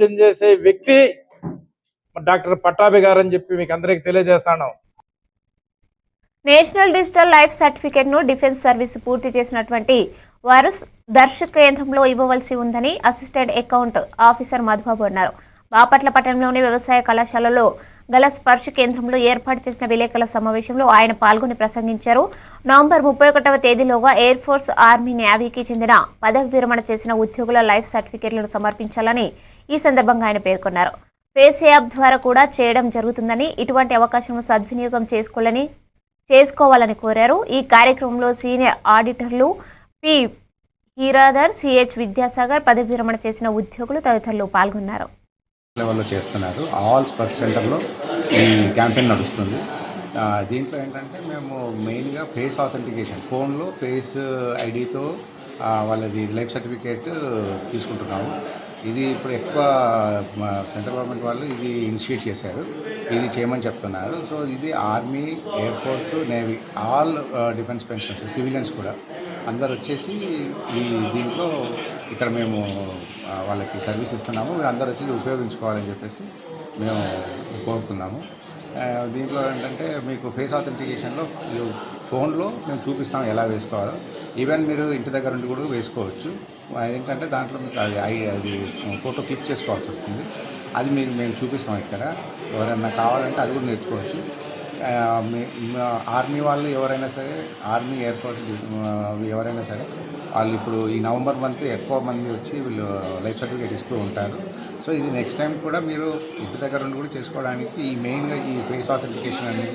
ఆలోచన చేసే వ్యక్తి డాక్టర్ పట్టాభి గారు అని చెప్పి మీకు అందరికి తెలియజేస్తాను. నేషనల్ డిజిటల్ లైఫ్ సర్టిఫికేట్ను డిఫెన్స్ సర్వీస్ పూర్తి చేసినటువంటి వారు దర్శక కేంద్రంలో ఇవ్వవలసి ఉందని అసిస్టెంట్ అకౌంట్ ఆఫీసర్ మధుబాబు అన్నారు. బాపట్ల పట్టణంలోని వ్యవసాయ కళాశాలలో గల స్పర్శ కేంద్రంలో ఏర్పాటు చేసిన విలేకరుల సమావేశంలో ఆయన పాల్గొని ప్రసంగించారు. నవంబర్ ముప్పై ఒకటవ తేదీలోగా ఎయిర్ ఫోర్స్ ఆర్మీ నేవీకి చెందిన పదవి విరమణ చేసిన ఉద్యోగుల లైఫ్ సర్టిఫికేట్లను సమర్పించాలని ఈ సందర్భంగా ఆయన పేర్కొన్నారు. ఫేస్ యాప్ ద్వారా కూడా చేయడం జరుగుతుందని ఇటువంటి అవకాశం సద్వినియోగం చేసుకోవాలని చేసుకోవాలని కోరారు. ఈ కార్యక్రమంలో సీనియర్ ఆడిటర్లు పి. హీరాధర్ సిహెచ్ విద్యాసాగర్ పదవి విరమణ చేసిన ఉద్యోగులు తదితరులు పాల్గొన్నారు. లెవెల్లో చేస్తున్నారు. ఆల్ స్పర్స్ సెంటర్లో ఈ క్యాంపెయిన్ నడుస్తుంది. దీంట్లో ఏంటంటే మేము మెయిన్గా ఫేస్ ఆథెంటికేషన్ ఫోన్లో ఫేస్ ఐడితో వాళ్ళది లైఫ్ సర్టిఫికేట్ తీసుకుంటున్నాము. ఇది ఇప్పుడు ఎక్కువ సెంట్రల్ గవర్నమెంట్ వాళ్ళు ఇది ఇనిషియేట్ చేశారు. ఇది చేయమని చెప్తున్నారు. సో ఇది army air force navy all defence pensions civilians కూడా అందరు వచ్చేసి ఈ దీంట్లో ఇక్కడ మేము వాళ్ళకి సర్వీస్ ఇస్తున్నాము. అందరూ వచ్చేది ఉపయోగించుకోవాలని చెప్పేసి మేము కోరుతున్నాము. దీంట్లో ఏంటంటే మీకు ఫేస్ ఆథెంటికేషన్లో ఈ ఫోన్లో మేము చూపిస్తాం ఎలా వేసుకోవాలో. ఈవెన్ మీరు ఇంటి దగ్గర ఉండి కూడా వేసుకోవచ్చు. ఏంటంటే దాంట్లో మీకు అది ఐ- అది ఫోటో క్లిక్ చేసుకోవాల్సి వస్తుంది. అది మీకు మేము చూపిస్తాం ఇక్కడ. ఎవరైనా కావాలంటే అది కూడా నేర్చుకోవచ్చు. ఆర్మీ వాళ్ళు ఎవరైనా సరే ఆర్మీ ఎయిర్ ఫోర్స్ ఎవరైనా సరే వాళ్ళు ఇప్పుడు ఈ నవంబర్ మంత్ ఎక్కువ మంది వచ్చి వీళ్ళు లైఫ్ సర్టిఫికేట్ ఇస్తూ ఉంటారు. సో ఇది నెక్స్ట్ టైం కూడా మీరు ఇంటి దగ్గర ఉండి కూడా చేసుకోవడానికి ఈ మెయిన్గా ఈ ఫేస్ ఆథెంటికేషన్ అనేది